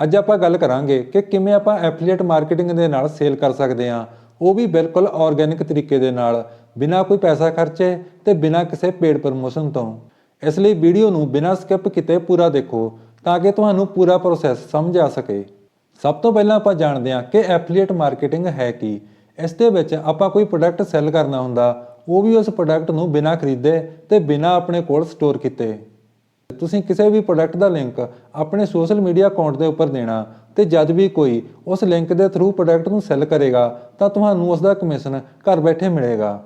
ਅੱਜ ਆਪਾਂ ਗੱਲ ਕਰਾਂਗੇ ਕਿ ਕਿਵੇਂ ਆਪਾਂ ਐਫੀਲੀਏਟ ਮਾਰਕੀਟਿੰਗ ਦੇ ਨਾਲ ਸੇਲ ਕਰ ਸਕਦੇ ਹਾਂ। ਉਹ ਵੀ ਬਿਲਕੁਲ ਆਰਗੇਨਿਕ ਤਰੀਕੇ ਦੇ ਨਾਲ, ਬਿਨਾਂ ਕੋਈ ਪੈਸਾ ਖਰਚੇ ਤੇ ਬਿਨਾਂ ਕਿਸੇ ਪੇਡ ਪ੍ਰਮੋਸ਼ਨ ਤੋਂ। ਇਸ ਲਈ ਵੀਡੀਓ ਨੂੰ ਬਿਨਾਂ ਸਕਿਪ ਕੀਤੇ ਪੂਰਾ ਦੇਖੋ, ਤਾਂ ਕਿ ਤੁਹਾਨੂੰ ਪੂਰਾ ਪ੍ਰੋਸੈਸ ਸਮਝ ਆ ਸਕੇ। ਸਭ ਤੋਂ ਪਹਿਲਾਂ ਆਪਾਂ ਜਾਣਦੇ ਹਾਂ ਕਿ ਐਫੀਲੀਏਟ ਮਾਰਕੀਟਿੰਗ ਹੈ ਕੀ। ਇਸ ਦੇ ਵਿੱਚ ਆਪਾਂ ਕੋਈ ਪ੍ਰੋਡਕਟ ਸੈੱਲ ਕਰਨਾ ਹੁੰਦਾ, ਉਹ ਵੀ ਉਸ ਪ੍ਰੋਡਕਟ ਨੂੰ ਬਿਨਾਂ ਖਰੀਦੇ ਤੇ ਬਿਨਾਂ ਆਪਣੇ ਕੋਲ ਸਟੋਰ ਕੀਤੇ। ਤੁਸੀਂ ਕਿਸੇ ਵੀ ਪ੍ਰੋਡਕਟ ਦਾ ਲਿੰਕ ਆਪਣੇ ਸੋਸ਼ਲ ਮੀਡੀਆ ਅਕਾਊਂਟ ਦੇ ਉੱਪਰ ਦੇਣਾ ਤੇ ਜਦ ਵੀ ਕੋਈ ਉਸ ਲਿੰਕ ਦੇ ਥਰੂ ਪ੍ਰੋਡਕਟ ਨੂੰ ਸੈੱਲ ਕਰੇਗਾ, ਤਾਂ ਤੁਹਾਨੂੰ ਉਸ ਦਾ ਕਮਿਸ਼ਨ ਘਰ ਬੈਠੇ ਮਿਲੇਗਾ।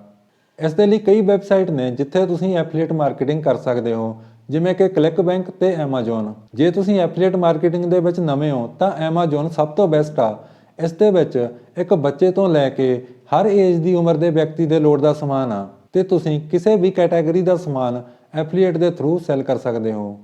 ਇਸ ਦੇ ਲਈ ਕਈ ਵੈਬਸਾਈਟ ਨੇ ਜਿੱਥੇ ਤੁਸੀਂ ਐਫੀਲੀਏਟ ਮਾਰਕੀਟਿੰਗ ਕਰ ਸਕਦੇ ਹੋ, ਜਿਵੇਂ ਕਿ ਕਲਿੱਕ ਬੈਂਕ ਤੇ Amazon ਜੇ ਤੁਸੀਂ ਐਫੀਲੀਏਟ ਮਾਰਕੀਟਿੰਗ ਦੇ ਵਿੱਚ ਨਵੇਂ ਹੋ, ਤਾਂ Amazon ਸਭ ਤੋਂ ਬੈਸਟ ਆ। ਇਸ ਦੇ ਵਿੱਚ ਇੱਕ ਬੱਚੇ ਤੋਂ ਲੈ ਕੇ ਹਰ ਏਜ ਦੀ ਉਮਰ ਦੇ ਵਿਅਕਤੀ ਦੇ ਲੋੜ ਦਾ ਸਮਾਨ ਆ। ਤੇ ਤੁਸੀਂ ਕਿਸੇ ਵੀ ਕੈਟਾਗਰੀ ਦਾ ਸਮਾਨ ਐਫੀਲੀਏਟ ਦੇ ਥਰੂ ਸੈੱਲ ਕਰ ਸਕਦੇ ਹੋ।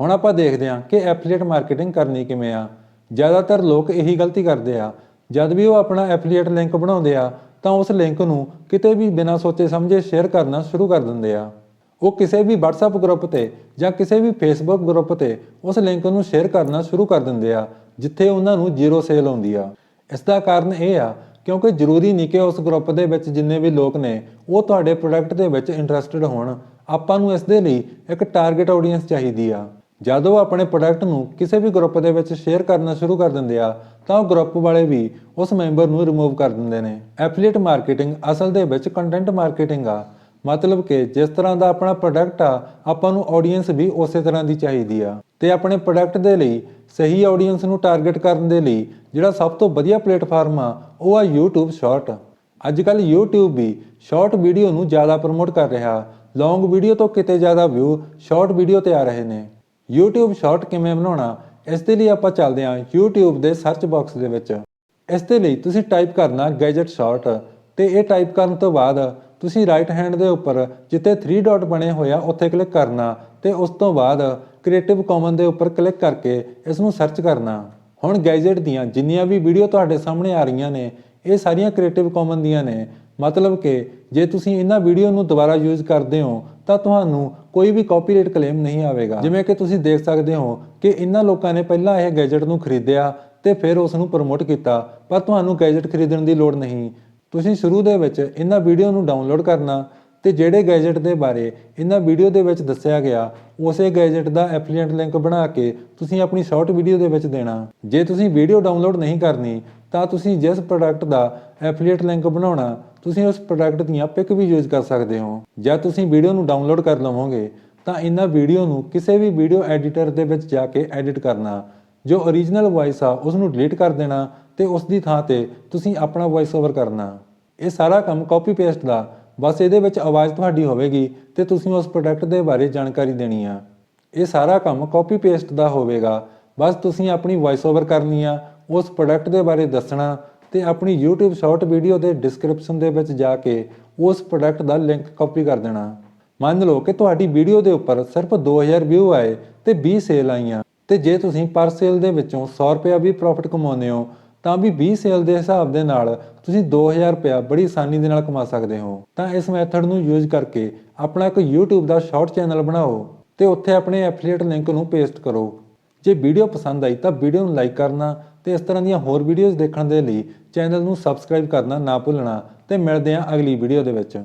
ਹੁਣ ਆਪਾਂ ਦੇਖਦੇ ਹਾਂ ਕਿ ਐਫੀਲੀਏਟ ਮਾਰਕੀਟਿੰਗ ਕਰਨੀ ਕਿਵੇਂ ਆ। ਜ਼ਿਆਦਾਤਰ ਲੋਕ ਇਹੀ ਗਲਤੀ ਕਰਦੇ ਆ। ਜਦ ਵੀ ਉਹ ਆਪਣਾ ਐਫੀਲੀਏਟ ਲਿੰਕ ਬਣਾਉਂਦੇ ਆ, ਤਾਂ ਉਸ ਲਿੰਕ ਨੂੰ ਕਿਤੇ ਵੀ ਬਿਨਾਂ ਸੋਚੇ ਸਮਝੇ ਸ਼ੇਅਰ ਕਰਨਾ ਸ਼ੁਰੂ ਕਰ ਦਿੰਦੇ ਆ। ਉਹ ਕਿਸੇ ਵੀ WhatsApp ਗਰੁੱਪ ਤੇ ਜਾਂ ਕਿਸੇ ਵੀ Facebook ਗਰੁੱਪ ਤੇ ਉਸ ਲਿੰਕ ਨੂੰ ਸ਼ੇਅਰ ਕਰਨਾ ਸ਼ੁਰੂ ਕਰ ਦਿੰਦੇ ਆ, ਜਿੱਥੇ ਉਹਨਾਂ ਨੂੰ ਜ਼ੀਰੋ ਸੇਲ ਆਉਂਦੀ ਆ। ਇਸ ਦਾ ਕਾਰਨ ਇਹ ਆ, ਕਿਉਂਕਿ ਜ਼ਰੂਰੀ ਨਹੀਂ ਕਿ ਉਸ ਗਰੁੱਪ ਦੇ ਵਿੱਚ ਜਿੰਨੇ ਵੀ ਲੋਕ ਨੇ, ਉਹ ਤੁਹਾਡੇ ਪ੍ਰੋਡਕਟ ਦੇ ਵਿੱਚ ਇੰਟਰਸਟਿਡ ਹੋਣ। ਆਪਾਂ ਨੂੰ ਇਸ ਦੇ ਲਈ ਇੱਕ ਟਾਰਗੇਟ ਆਡੀਅנס ਚਾਹੀਦੀ ਆ। ਜਦੋਂ ਆਪਣੇ ਪ੍ਰੋਡਕਟ ਨੂੰ ਕਿਸੇ ਵੀ ਗਰੁੱਪ ਦੇ ਵਿੱਚ ਸ਼ੇਅਰ ਕਰਨਾ ਸ਼ੁਰੂ ਕਰ ਦਿੰਦੇ ਆ, ਤਾਂ ਉਹ ਗਰੁੱਪ ਵਾਲੇ ਵੀ ਉਸ ਮੈਂਬਰ ਨੂੰ ਰਿਮੂਵ ਕਰ ਦਿੰਦੇ ਨੇ। ਐਫੀਲੀਏਟ ਮਾਰਕੀਟਿੰਗ ਅਸਲ ਦੇ ਵਿੱਚ ਕੰਟੈਂਟ ਮਾਰਕੀਟਿੰਗ ਆ। ਮਤਲਬ ਕਿ ਜਿਸ ਤਰ੍ਹਾਂ ਦਾ ਆਪਣਾ ਪ੍ਰੋਡਕਟ ਆ, ਆਪਾਂ ਨੂੰ ਆਡੀਅנס ਵੀ ਉਸੇ ਤਰ੍ਹਾਂ ਦੀ ਚਾਹੀਦੀ ਆ। ਤੇ ਆਪਣੇ ਪ੍ਰੋਡਕਟ ਦੇ ਲਈ ਸਹੀ ਆਡੀਅנס ਨੂੰ ਟਾਰਗੇਟ ਕਰਨ ਦੇ ਲਈ ਜਿਹੜਾ ਸਭ ਤੋਂ ਵਧੀਆ ਪਲੇਟਫਾਰਮ ਆ, ਉਹ ਆ YouTube ਸ਼ਾਰਟ ਅੱਜ ਕੱਲ YouTube ਵੀ ਸ਼ਾਰਟ ਵੀਡੀਓ ਨੂੰ ਜ਼ਿਆਦਾ ਪ੍ਰਮੋਟ ਕਰ ਰਿਹਾ। ਲੌਂਗ ਵੀਡੀਓ ਤੋਂ ਕਿਤੇ ਜ਼ਿਆਦਾ ਵਿਊ ਸ਼ਾਰਟ ਵੀਡੀਓ ਤੇ ਆ ਰਹੇ ਨੇ। YouTube ਸ਼ਾਰਟ ਕਿਵੇਂ ਬਣਾਉਣਾ? ਇਸ ਦੇ ਲਈ ਆਪਾਂ ਚੱਲਦੇ ਹਾਂ YouTube ਦੇ ਸਰਚ ਬਾਕਸ ਦੇ ਵਿੱਚ। ਇਸ ਦੇ ਲਈ ਤੁਸੀਂ ਟਾਈਪ ਕਰਨਾ ਗੈਜਟ ਸ਼ਾਰਟ ਤੇ ਇਹ ਟਾਈਪ ਕਰਨ ਤੋਂ ਬਾਅਦ ਤੁਸੀਂ ਰਾਈਟ ਹੈਂਡ ਦੇ ਉੱਪਰ ਜਿੱਥੇ 3 ਡਾਟ ਬਣੇ ਹੋਏ ਆ, ਉੱਥੇ ਕਲਿੱਕ ਕਰਨਾ ਤੇ ਉਸ ਤੋਂ ਬਾਅਦ ਕ੍ਰੀਏਟਿਵ ਕਾਮਨ ਦੇ ਉੱਪਰ ਕਲਿੱਕ ਕਰਕੇ ਇਸ ਨੂੰ ਸਰਚ ਕਰਨਾ। ਹੁਣ ਗੈਜਟ ਦੀਆਂ ਜਿੰਨੀਆਂ ਵੀ ਵੀਡੀਓ ਤੁਹਾਡੇ ਸਾਹਮਣੇ ਆ ਰਹੀਆਂ ਨੇ, ਇਹ ਸਾਰੀਆਂ ਕ੍ਰੀਏਟਿਵ ਕਾਮਨ ਦੀਆਂ ਨੇ। ਮਤਲਬ ਕਿ ਜੇ ਤੁਸੀਂ ਇਹਨਾਂ ਵੀਡੀਓ ਨੂੰ ਦੁਬਾਰਾ ਯੂਜ਼ ਕਰਦੇ ਹੋ, ਤਾਂ ਤੁਹਾਨੂੰ ਕੋਈ ਵੀ ਕਾਪੀਰਾਈਟ ਕਲੇਮ ਨਹੀਂ ਆਵੇਗਾ। ਜਿਵੇਂ ਕਿ ਤੁਸੀਂ ਦੇਖ ਸਕਦੇ ਹੋ ਕਿ ਇਹਨਾਂ ਲੋਕਾਂ ਨੇ ਪਹਿਲਾਂ ਇਹ ਗੈਜਟ ਨੂੰ ਖਰੀਦਿਆ ਤੇ ਫਿਰ ਉਸ ਨੂੰ ਪ੍ਰਮੋਟ ਕੀਤਾ, ਪਰ ਤੁਹਾਨੂੰ ਗੈਜਟ ਖਰੀਦਣ ਦੀ ਲੋੜ ਨਹੀਂ। ਤੁਸੀਂ ਸ਼ੁਰੂ ਦੇ ਵਿੱਚ ਇਹਨਾਂ ਵੀਡੀਓ ਨੂੰ ਡਾਊਨਲੋਡ ਕਰਨਾ ਤੇ ਜਿਹੜੇ ਗੈਜਟ ਦੇ ਬਾਰੇ ਇਹਨਾਂ ਵੀਡੀਓ ਦੇ ਵਿੱਚ ਦੱਸਿਆ ਗਿਆ, ਉਸੇ ਗੈਜਟ ਦਾ ਐਫੀਲੀਏਟ ਲਿੰਕ ਬਣਾ ਕੇ ਤੁਸੀਂ ਆਪਣੀ ਸ਼ਾਰਟ ਵੀਡੀਓ ਦੇ ਵਿੱਚ ਦੇਣਾ। ਜੇ ਤੁਸੀਂ ਵੀਡੀਓ ਡਾਊਨਲੋਡ ਨਹੀਂ ਕਰਨੀ ਤਾਂ ਤੁਸੀਂ ਜਿਸ ਪ੍ਰੋਡਕਟ ਦਾ ਐਫੀਲੀਏਟ ਲਿੰਕ ਬਣਾਉਣਾ, ਤੁਸੀਂ ਉਸ ਪ੍ਰੋਡਕਟ ਦੀਆਂ ਪਿਕ ਵੀ ਯੂਜ਼ ਕਰ ਸਕਦੇ ਹੋ। ਜਾਂ ਤੁਸੀਂ ਵੀਡੀਓ ਨੂੰ ਡਾਊਨਲੋਡ ਕਰ ਲਵੋਗੇ, ਤਾਂ ਇਹਨਾਂ ਵੀਡੀਓ ਨੂੰ ਕਿਸੇ ਵੀ ਵੀਡੀਓ ਐਡੀਟਰ ਦੇ ਵਿੱਚ ਜਾ ਕੇ ਐਡਿਟ ਕਰਨਾ। ਜੋ origignal ਵੌਇਸ ਆ ਉਸ ਨੂੰ ਡਿਲੀਟ ਕਰ ਦੇਣਾ ਤੇ ਉਸ ਦੀ ਥਾਂ ਤੇ ਤੁਸੀਂ ਆਪਣਾ ਵੌਇਸ ਓਵਰ ਕਰਨਾ। ਇਹ ਸਾਰਾ ਕੰਮ ਕਾਪੀ ਪੇਸਟ ਦਾ, ਬਸ ਇਹਦੇ ਵਿੱਚ ਆਵਾਜ਼ ਤੁਹਾਡੀ ਹੋਵੇਗੀ ਤੇ ਤੁਸੀਂ ਉਸ ਪ੍ਰੋਡਕਟ ਦੇ ਬਾਰੇ ਜਾਣਕਾਰੀ ਦੇਣੀ ਆ। ਇਹ ਸਾਰਾ ਕੰਮ ਕਾਪੀ ਪੇਸਟ ਦਾ ਹੋਵੇਗਾ। ਬਸ ਤੁਸੀਂ ਆਪਣੀ ਵੌਇਸ ਓਵਰ ਕਰਨੀ ਆ ਉਸ ਪ੍ਰੋਡਕਟ ਦੇ ਬਾਰੇ ਦੱਸਣਾ ਤੇ ਆਪਣੀ YouTube ਸ਼ਾਰਟ ਵੀਡੀਓ ਦੇ ਡਿਸਕ੍ਰਿਪਸ਼ਨ ਦੇ ਵਿੱਚ ਜਾ ਕੇ ਉਸ ਪ੍ਰੋਡਕਟ ਦਾ ਲਿੰਕ ਕਾਪੀ ਕਰ ਦੇਣਾ। ਮੰਨ ਲਓ ਕਿ ਤੁਹਾਡੀ ਵੀਡੀਓ ਦੇ ਉੱਪਰ ਸਿਰਫ 2000 ਵਿਊ ਆਏ ਤੇ 20 ਸੇਲ ਆਈਆਂ ਤੇ ਜੇ ਤੁਸੀਂ ਪਰ ਸੇਲ ਦੇ ਵਿੱਚੋਂ 100 ਰੁਪਏ ਵੀ ਪ੍ਰੋਫਿਟ ਕਮਾਉਂਦੇ ਹੋ, ਤਾਂ ਵੀ 20 ਸੇਲ ਦੇ ਹਿਸਾਬ ਦੇ ਨਾਲ ਤੁਸੀਂ 2000 ਰੁਪਏ ਬੜੀ ਆਸਾਨੀ ਦੇ ਨਾਲ ਕਮਾ ਸਕਦੇ ਹੋ। ਤਾਂ ਇਸ ਮੈਥਡ ਨੂੰ ਯੂਜ਼ ਕਰਕੇ ਆਪਣਾ ਇੱਕ YouTube ਦਾ ਸ਼ਾਰਟ ਚੈਨਲ ਬਣਾਓ ਤੇ ਉੱਥੇ ਆਪਣੇ ਐਫੀਲੀਏਟ ਲਿੰਕ ਨੂੰ ਪੇਸਟ ਕਰੋ। ਜੇ ਵੀਡੀਓ ਪਸੰਦ ਆਈ ਤਾਂ ਵੀਡੀਓ ਨੂੰ ਲਾਈਕ ਕਰਨਾ ਤੇ ਇਸ ਤਰ੍ਹਾਂ ਦੀਆਂ ਹੋਰ ਵੀਡੀਓਜ਼ ਦੇਖਣ ਦੇ ਲਈ ਚੈਨਲ ਨੂੰ ਸਬਸਕ੍ਰਾਈਬ ਕਰਨਾ ਨਾ ਭੁੱਲਣਾ ਤੇ ਮਿਲਦੇ ਹਾਂ ਅਗਲੀ ਵੀਡੀਓ ਦੇ ਵਿੱਚ।